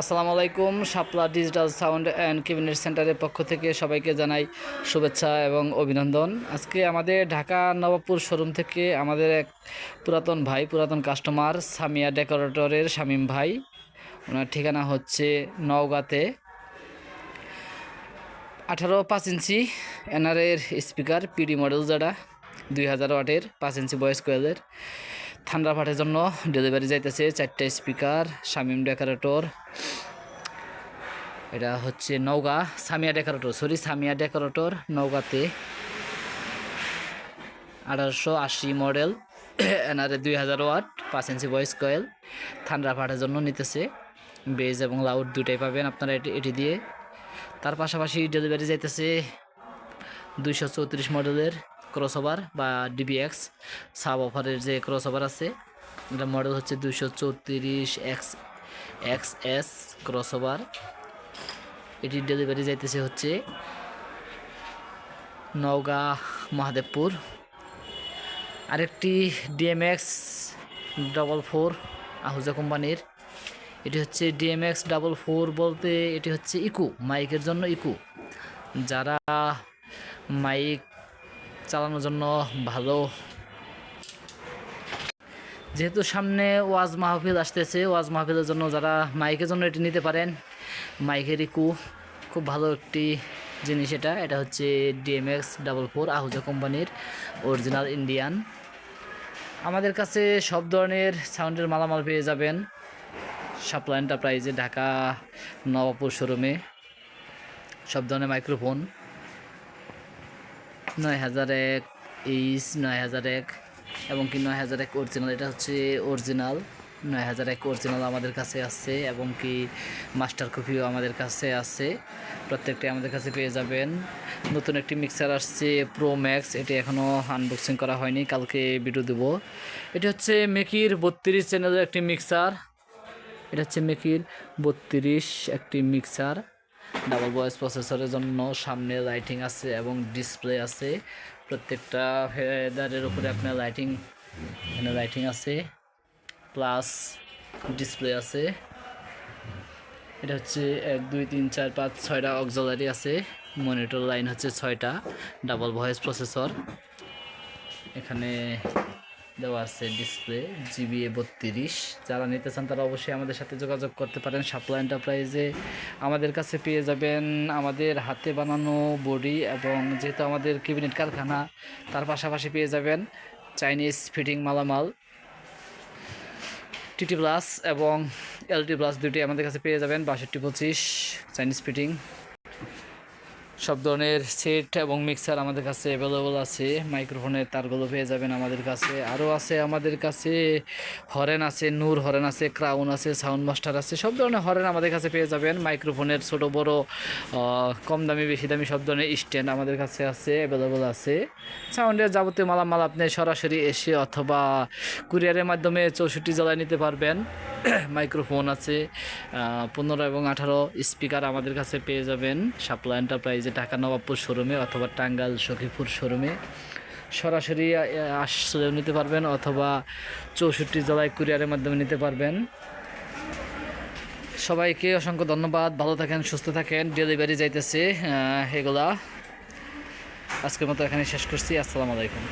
আসসালামু আলাইকুম, Shapla digital sound and cabinet সেন্টারের পক্ষ থেকে সবাইকে জানাই শুভেচ্ছা এবং অভিনন্দন। আজকে আমাদের ঢাকা নবাবপুর শোরুম থেকে আমাদের এক পুরাতন ভাই, পুরাতন কাস্টমার সামিয়া ডেকোরেটরের শামীম ভাই। ওনার ঠিকানা হচ্ছে নওগাঁতে আঠারো পাঁচ ইঞ্চি এনআরের স্পিকার, পিডি মডেল যারা, দুই হাজার ওয়াটের পাঁচ ইঞ্চি বয়স পাঠের জন্য ডেলিভারি যাইতেছে চারটা স্পিকার শামিম ডেকোরেটর এটা হচ্ছে Naogaon, Samia decorator sorry Samia decorator নওগাঁতে। আঠারোশো আশি মডেল এনআরএ দুই হাজার ওয়াট, পাঁচ ইঞ্চি ভয়েস কয়েল পাঠের জন্য নিতেছে। বেজ এবং লাউড দুটাই পাবেন আপনারা এটি এটি দিয়ে। তার পাশাপাশি ডেলিভারি যাইতেছে দুইশো চৌত্রিশ মডেলের ক্রসওভার বা ডিবিএক্স সাব অফারের যে ক্রসওভার আছে, এটা মডেল হচ্ছে দুইশো চৌত্রিশ এক্স এক্স এস ক্রসওভার এটির ডেলিভারি যাইতেছে হচ্ছে নওগাঁ, মহাদেবপুর। আরেকটি ডিএমএক্স ডবল ফোর আহুজা কোম্পানির। এটি হচ্ছে ডিএমএক্স ডাবল ফোর বলতে এটি হচ্ছে ইকু, মাইকের জন্য ইকু। যারা মাইক চালানোর জন্য ভালো। যেহেতু সামনে ওয়াজ মাহফিল আসতেছে, ওয়াজ মাহফিলের জন্য যারা মাইকের জন্য এটি নিতে পারেন, মাইকের ইকু খুব ভালো একটি জিনিস এটা। এটা হচ্ছে ডিএমএক্স ডাবল ফোর আহুজা কোম্পানির অরিজিনাল ইন্ডিয়ান। আমাদের কাছে সব ধরনের সাউন্ডের মালামাল পেয়ে যাবেন সাপ্লা এন্টারপ্রাইজে ঢাকা নবাবপুর শোরুমে। সব ধরনের মাইক্রোফোন। নয় হাজার এক এইচ নয় হাজার এক এবং কি নয় হাজার এক অরিজিনাল এটা হচ্ছে অরিজিনাল নয় হাজার এক অরিজিনাল আমাদের কাছে আছে এবং কি মাস্টার কপিও আমাদের কাছে আছে। প্রত্যেকটাই আমাদের কাছে পেয়ে যাবেন। নতুন একটি মিক্সার আসছে প্রো ম্যাক্স এটি এখনও আনবক্সিং করা হয়নি, কালকে ভিডিও দেবো। এটি হচ্ছে মেকির বত্রিশ চ্যানেলের একটি মিক্সার এটা হচ্ছে মেকির বত্রিশ একটি মিক্সার ডাবল ভয়েস প্রসেসরের জন্য সামনে লাইটিং আছে এবং ডিসপ্লে আছে। প্রত্যেকটা ফেদারের উপরে আপনার লাইটিং এখানে লাইটিং আছে প্লাস ডিসপ্লে আছে। এটা হচ্ছে এক, দুই, তিন, চার, পাঁচ, ছয়টা অক্সলারি আছে। মনিটর লাইন হচ্ছে ছয়টা ডাবল ভয়েস প্রসেসর। এখানে দেওয়া আছে ডিসপ্লে জিবিএ বত্রিশ। যারা নিতে চান তারা অবশ্যই আমাদের সাথে যোগাযোগ করতে পারেন সাপ্লা এন্টারপ্রাইজে আমাদের কাছে পেয়ে যাবেন আমাদের হাতে বানানো বডি এবং যেহেতু আমাদের ক্যাবিনেট কারখানা, তার পাশাপাশি পেয়ে যাবেন চাইনিজ ফিটিং মালামাল টিটি প্লাস এবং এলটি প্লাস দুটি আমাদের কাছে পেয়ে যাবেন। বাষট্টি পঁচিশ চাইনিজ ফিটিং সব ধরনের সেট এবং মিক্সার আমাদের কাছে অ্যাভেলেবল আছে। মাইক্রোফোনের তারগুলো পেয়ে যাবেন আমাদের কাছে। আরও আছে আমাদের কাছে হরেন আছে, নূর হরেন আছে, ক্রাউন আছে, সাউন্ড মাস্টার আছে, সব ধরনের হরেন আমাদের কাছে পেয়ে যাবেন। মাইক্রোফোনের ছোট, বড় কম দামি, বেশি দামি সব ধরনের স্ট্যান্ড আমাদের কাছে আছে অ্যাভেলেবল আছে। সাউন্ডের যাবতীয় মালামাল আপনি সরাসরি এসে অথবা কুরিয়ারের মাধ্যমে চৌষট্টি জেলায় নিতে পারবেন। মাইক্রোফোন আছে পনেরো এবং আঠারো স্পিকার আমাদের কাছে পেয়ে যাবেন সাপ্লা এন্টারপ্রাইজে ঢাকা নবাবপুর শোরুমে অথবা টাঙ্গাইল সখীপুর শোরুমে। সরাসরি আসলেও নিতে পারবেন অথবা চৌষট্টি জেলায় কুরিয়ারের মাধ্যমে নিতে পারবেন। সবাইকে অসংখ্য ধন্যবাদ, ভালো থাকেন, সুস্থ থাকেন, ডেলিভারি যাইতেছে এগুলা। আজকের মতো এখানে শেষ করছি, আসসালামু আলাইকুম।